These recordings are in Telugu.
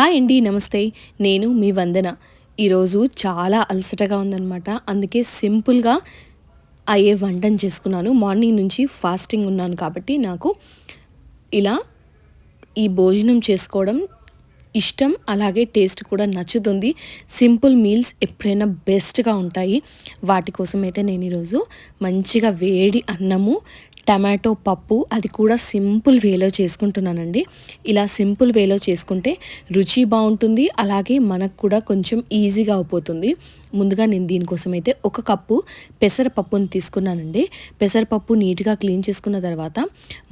హాయ్ అండి నమస్తే. నేను మీ వందన. ఈరోజు చాలా అలసటగా ఉందన్నమాట. అందుకే సింపుల్గా అయ్యే వంటను చేసుకున్నాను. మార్నింగ్ నుంచి ఫాస్టింగ్ ఉన్నాను కాబట్టి నాకు ఇలా ఈ భోజనం చేసుకోవడం ఇష్టం. అలాగే టేస్ట్ కూడా నచ్చుతుంది. సింపుల్ మీల్స్ ఎప్పుడైనా బెస్ట్గా ఉంటాయి. వాటి కోసం అయితే నేను ఈరోజు మంచిగా వేడి అన్నము టమాటో పప్పు అది కూడా సింపుల్ వేలో చేసుకుంటున్నానండి. ఇలా సింపుల్ వేలో చేసుకుంటే రుచి బాగుంటుంది అలాగే మనకు కూడా కొంచెం ఈజీగా అయిపోతుంది. ముందుగా నేను దీనికోసం అయితే ఒక కప్పు పెసరపప్పుని తీసుకున్నానండి. పెసరపప్పు నీట్గా క్లీన్ చేసుకున్న తర్వాత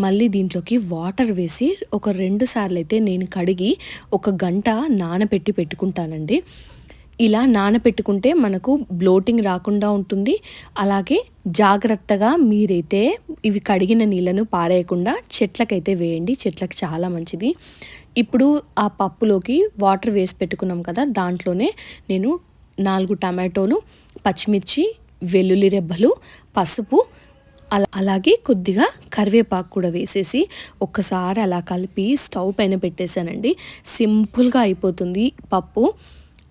మళ్ళీ దీంట్లోకి వాటర్ వేసి ఒక రెండు సార్లు అయితే నేను కడిగి ఒక గంట నానబెట్టి పెట్టుకుంటానండి. ఇలా నానపెట్టుకుంటే మనకు బ్లోటింగ్ రాకుండా ఉంటుంది. అలాగే జాగ్రత్తగా మీరైతే ఇవి కడిగిన నీళ్ళను పారేయకుండా చెట్లకైతే వేయండి. చెట్లకు చాలా మంచిది. ఇప్పుడు ఆ పప్పులోకి వాటర్ వేసి పెట్టుకున్నాం కదా దాంట్లోనే నేను నాలుగు టమాటోలు పచ్చిమిర్చి వెల్లుల్లి రెబ్బలు పసుపు అలా అలాగే కొద్దిగా కరివేపాకు కూడా వేసేసి ఒక్కసారి అలా కలిపి స్టవ్ పైన పెట్టేశానండి. సింపుల్గా అయిపోతుంది పప్పు.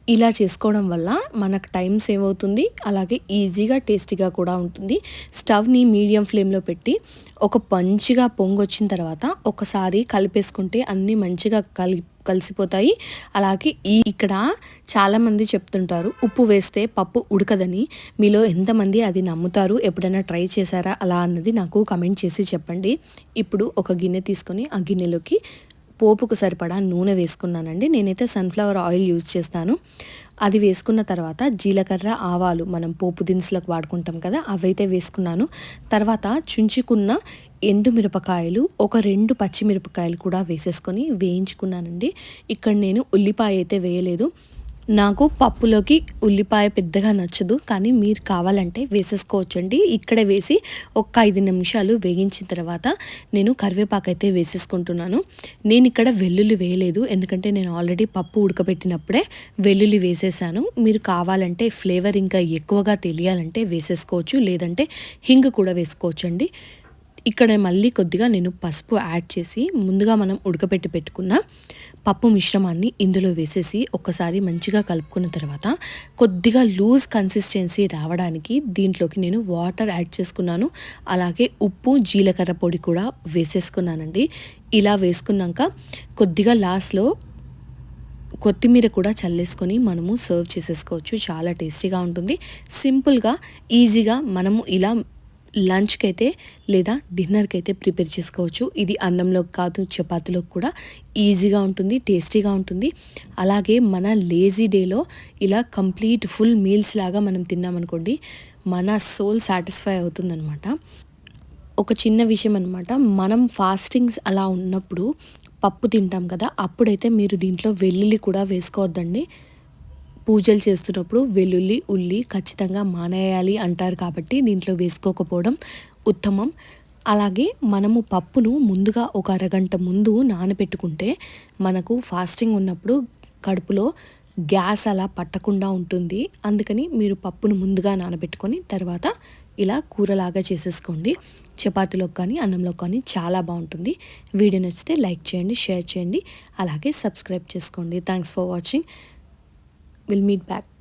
ఇలా చేసుకోవడం వల్ల మనకు టైం సేవ్ అవుతుంది అలాగే ఈజీగా టేస్టీగా కూడా ఉంటుంది. స్టవ్ని మీడియం ఫ్లేమ్లో పెట్టి ఒక మంచిగా పొంగొచ్చిన తర్వాత ఒకసారి కలిపేసుకుంటే అన్నీ మంచిగా కలి కలిసిపోతాయి. అలాగే ఈ ఇక్కడ చాలామంది చెప్తుంటారు ఉప్పు వేస్తే పప్పు ఉడకదని. మీలో ఎంతమంది అది నమ్ముతారు? ఎప్పుడైనా ట్రై చేశారా? అలా అన్నది నాకు కమెంట్ చేసి చెప్పండి. ఇప్పుడు ఒక గిన్నె తీసుకొని ఆ గిన్నెలోకి పోపుకు సరిపడా నూనె వేసుకున్నానండి. నేనైతే సన్ఫ్లవర్ ఆయిల్ యూజ్ చేస్తాను. అది వేసుకున్న తర్వాత జీలకర్ర ఆవాలు మనం పోపు దినుసులకు వాడుకుంటాం కదా అవైతే వేసుకున్నాను. తర్వాత చుంచుకున్న ఎండు మిరపకాయలు ఒక రెండు పచ్చిమిరపకాయలు కూడా వేసేసుకొని వేయించుకున్నానండి. ఇక్కడ నేను ఉల్లిపాయ అయితే వేయలేదు. నాకు పప్పులోకి ఉల్లిపాయ పెద్దగా నచ్చదు కానీ మీరు కావాలంటే వేసేసుకోవచ్చండి. ఇక్కడ వేసి ఒక ఐదు నిమిషాలు వేగించిన తర్వాత నేను కరివేపాకు అయితే వేసేసుకుంటున్నాను. నేను ఇక్కడ వెల్లుల్లి వేయలేదు ఎందుకంటే నేను ఆల్రెడీ పప్పు ఉడకబెట్టినప్పుడే వెల్లుల్లి వేసేసాను. మీరు కావాలంటే ఫ్లేవర్ ఇంకా ఎక్కువగా తెలియాలంటే వేసేసుకోవచ్చు లేదంటే హింగ్ కూడా వేసుకోవచ్చండి. ఇక్కడ మళ్ళీ కొద్దిగా నేను పసుపు యాడ్ చేసి ముందుగా మనం ఉడకబెట్టి పెట్టుకున్న పప్పు మిశ్రమాన్ని ఇందులో వేసేసి ఒక్కసారి మంచిగా కలుపుకున్న తర్వాత కొద్దిగా లూజ్ కన్సిస్టెన్సీ రావడానికి దీంట్లోకి నేను వాటర్ యాడ్ చేసుకున్నాను. అలాగే ఉప్పు జీలకర్ర పొడి కూడా వేసేసుకున్నానండి. ఇలా వేసుకున్నాక కొద్దిగా లాస్ట్లో కొత్తిమీర కూడా చల్లేసుకొని మనము సర్వ్ చేసేసుకోవచ్చు. చాలా టేస్టీగా ఉంటుంది. సింపుల్గా ఈజీగా మనము ఇలా లంచ్కి అయితే లేదా డిన్నర్కి అయితే ప్రిపేర్ చేసుకోవచ్చు. ఇది అన్నంలో కాదు చపాతీలోకి కూడా ఈజీగా ఉంటుంది టేస్టీగా ఉంటుంది. అలాగే మన లేజీ డేలో ఇలా కంప్లీట్ ఫుల్ మీల్స్ లాగా మనం తిన్నామనుకోండి మన సోల్ సాటిస్ఫై అవుతుందనమాట ఒక చిన్న విషయం అనమాట మనం ఫాస్టింగ్స్ అలా ఉన్నప్పుడు పప్పు తింటాం కదా అప్పుడైతే మీరు దీంట్లో వెల్లుల్లి కూడా వేసుకోవద్దండి. పూజలు చేస్తున్నప్పుడు వెల్లుల్లి ఉల్లి ఖచ్చితంగా మానేయాలి అంటారు కాబట్టి దీంట్లో వేసుకోకపోవడం ఉత్తమం. అలాగే మనము పప్పును ముందుగా ఒక అరగంట ముందు నానబెట్టుకుంటే మనకు ఫాస్టింగ్ ఉన్నప్పుడు కడుపులో గ్యాస్ అలా పట్టకుండా ఉంటుంది. అందుకని మీరు పప్పును ముందుగా నానబెట్టుకొని తర్వాత ఇలా కూరలాగా చేసేసుకోండి. చపాతీలో కానీ అన్నంలో కానీ చాలా బాగుంటుంది. వీడియో నచ్చితే లైక్ చేయండి షేర్ చేయండి. అలాగే సబ్స్క్రైబ్ చేసుకోండి. Thanks for watching. We'll meet back.